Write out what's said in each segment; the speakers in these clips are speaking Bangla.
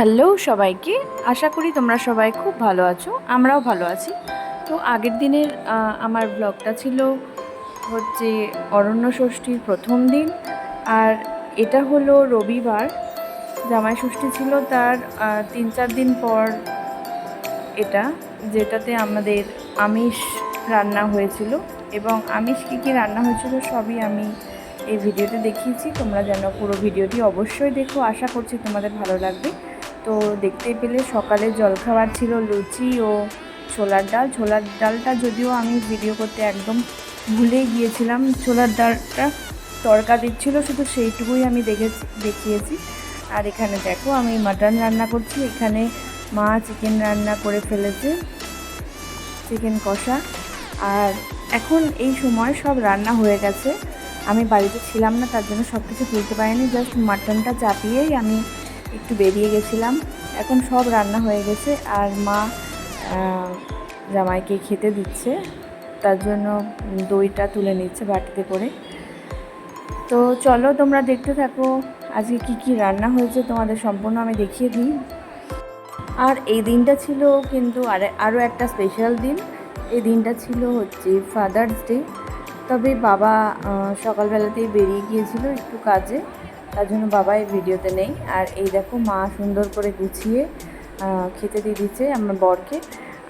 হ্যালো সবাইকে। আশা করি তোমরা সবাই খুব ভালো আছো, আমরাও ভালো আছি। তো আগের দিনের আমার ব্লগটা ছিল হচ্ছে অরণ্য ষষ্ঠীর প্রথম দিন। আর এটা হলো রবিবার। জামাই ষষ্ঠী ছিল তার তিন চার দিন পর এটা, যেটাতে আমাদের আমিষ রান্না হয়েছিল। এবং আমিষ কী কী রান্না হয়েছিল সবই আমি এই ভিডিওতে দেখিয়েছি। তোমরা যেন পুরো ভিডিওটি অবশ্যই দেখো। আশা করছি তোমাদের ভালো লাগবে। তো দেখতে পেলে সকালে জলখাবার ছিল লুচি ও ছোলার ডাল। ছোলার ডালটা যদিও আমি ভিডিও করতে একদম ভুলে গিয়েছিলাম। ছোলার ডালটা তড়কা দিচ্ছিল, শুধু সেইটুকুই আমি দেখেছি, দেখিয়েছি। আর এখানে দেখো, আমি মাটন রান্না করছি। এখানে মা চিকেন রান্না করে ফেলেছে চিকেন কষা। আর এখন এই সময় সব রান্না হয়ে গেছে। আমি বাড়িতে ছিলাম না, তার জন্য সব কিছু তুলতে পারিনি। জাস্ট মাটনটা চাপিয়েই আমি একটু বেরিয়ে গেছিলাম। এখন সব রান্না হয়ে গেছে আর মা জামাইকে খেতে দিচ্ছে। তার জন্য দইটা তুলে নিচ্ছে বাটিতে করে। তো চলো তোমরা দেখতে থাকো, আজকে কি কি রান্না হয়েছে তোমাদের সম্পূর্ণ আমি দেখিয়ে দিই। আর এই দিনটা ছিল কিন্তু আর আরও একটা স্পেশাল দিন। এই দিনটা ছিল হচ্ছে ফাদার্স ডে তবে বাবা সকালবেলাতেই বেরিয়ে গিয়েছিল একটু কাজে। তার জন্য বাবা এই ভিডিওতে নেই। আর এই দেখো মা সুন্দর করে গুছিয়ে খেতে দিয়ে দিচ্ছে আমার বরকে।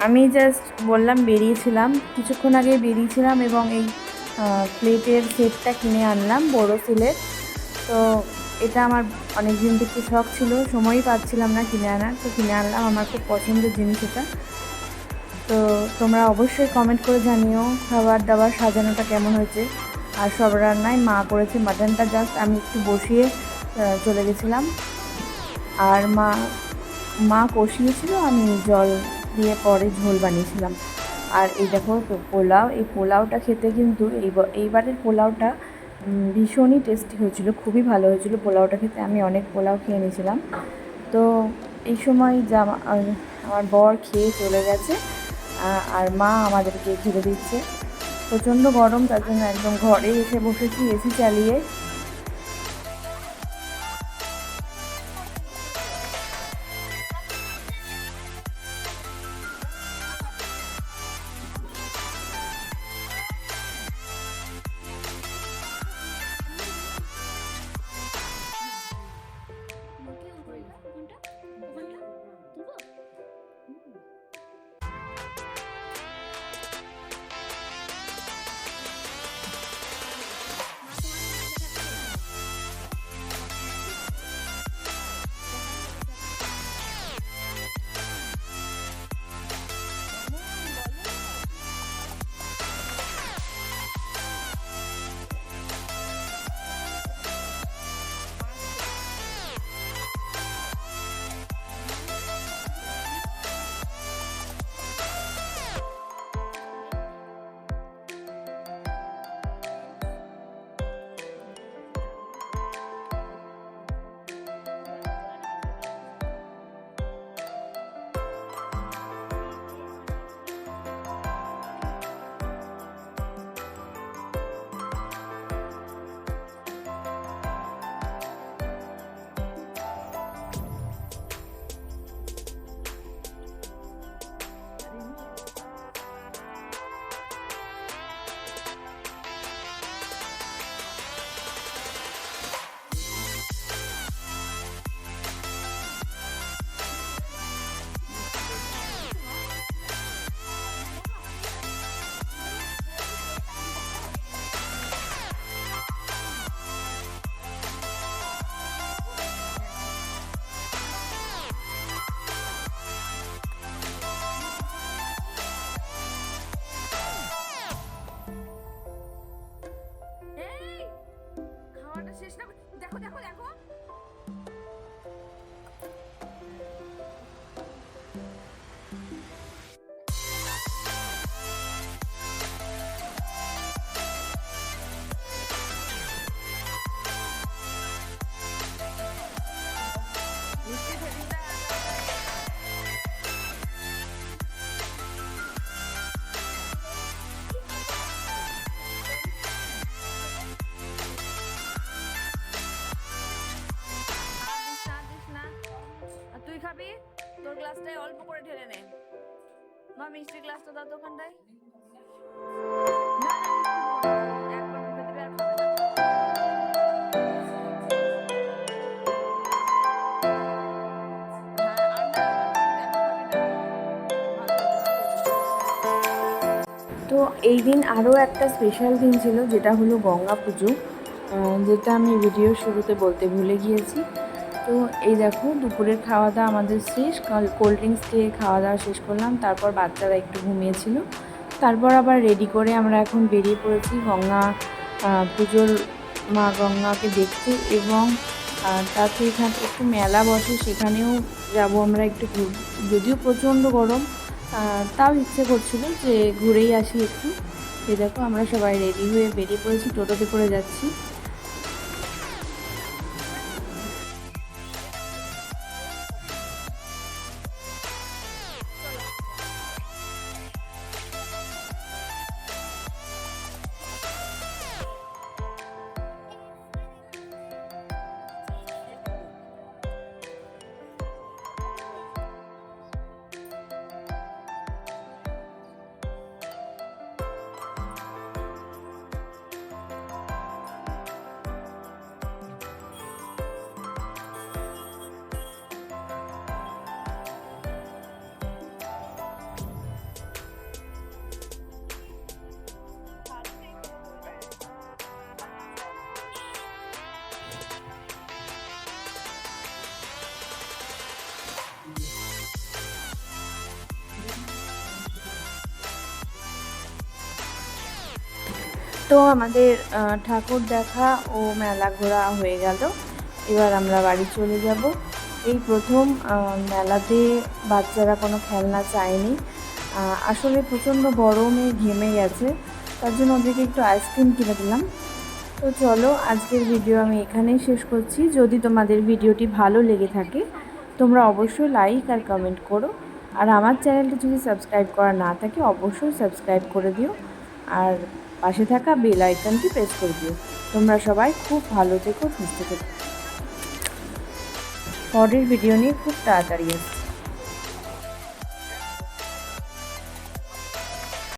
আমি জাস্ট বললাম বেরিয়েছিলাম। কিছুক্ষণ আগে বেরিয়েছিলাম এবং এই প্লেটের সেটটা কিনে আনলাম, বড় সিলের। তো এটা আমার অনেক দিন থেকে শখ ছিল, সময়ই পাচ্ছিলাম না কিনে আনার। তো কিনে আনলাম, আমার খুব পছন্দের জিনিস এটা। তো তোমরা অবশ্যই কমেন্ট করে জানিও খাবার দাবার সাজানোটা কেমন হয়েছে। আর সব রান্নায় মা করেছে মাটনটা জাস্ট আমি একটু বসিয়ে চলে গেছিলাম। আর মা মা কষিয়েছিল, আমি জল দিয়ে পরে ঝোল বানিয়েছিলাম। আর এই দেখো পোলাও, এই পোলাওটা খেতে কিন্তু এইবা- এইবারের পোলাওটা ভীষণই টেস্টি হয়েছিল, খুবই ভালো হয়েছিল পোলাওটা খেতে। আমি অনেক পোলাও খেয়ে নিয়েছিলাম। তো এই সময় জামা আমার বর খেয়ে চলে গেছে আর মা আমাদেরকে খেতে দিচ্ছে। প্রচণ্ড গরম তার জন্য একদম ঘরে এসে বসেছি এসি চালিয়ে। গ্লাসটায় অল্প করে ঢেলে নে মা গ্লাসটা দাও। হ্যাঁ, না, তো এই দিন আরও একটা স্পেশাল দিন ছিল যেটা হলো গঙ্গা পুজো যেটা আমি ভিডিও শুরুতে বলতে ভুলে গিয়েছি তো এই দেখো, দুপুরের খাওয়া দাওয়া আমাদের শেষ। কোল্ড ড্রিঙ্কস খেয়ে খাওয়া দাওয়া শেষ করলাম। তারপর বাচ্চারা একটু ঘুমিয়েছিল। তারপর আবার রেডি করে আমরা এখন বেরিয়ে পড়েছি গঙ্গা পুজোর মা গঙ্গাকে দেখতে এবং তাতে এখানে একটু মেলা বসে। সেখানেও যাব আমরা একটু যদিও প্রচণ্ড গরম তাও ইচ্ছে করছিল যে ঘুরেই আসি একটু। এই দেখো, আমরা সবাই রেডি হয়ে বেরিয়ে পড়েছি। টোটোতে করে যাচ্ছি। তো আমাদের ঠাকুর দেখা ও মেলা ঘোরা হয়ে গেল। এবার আমরা বাড়ি চলে যাব। এই প্রথম মেলাতে বাচ্চারা কোনো খেলনা চায়নি। আসলে প্রচণ্ড গরমে ঘেমে গেছে। তার জন্য ওদেরকে একটু আইসক্রিম কিনে দিলাম। তো চলো, আজকের ভিডিও আমি এখানেই শেষ করছি। যদি তোমাদের ভিডিওটি ভালো লেগে থাকে, তোমরা অবশ্যই লাইক আর কমেন্ট করো। আর আমার চ্যানেলটি যদি সাবস্ক্রাইব করা না থাকে, অবশ্যই সাবস্ক্রাইব করে দিও। আর পাশে থাকা বেল আইকনটি প্রেস করে দিও। তোমরা সবাই খুব ভালো থেকো, সুস্থ থেকো। পরের ভিডিও নিয়ে খুব তাড়াতাড়ি আসছি।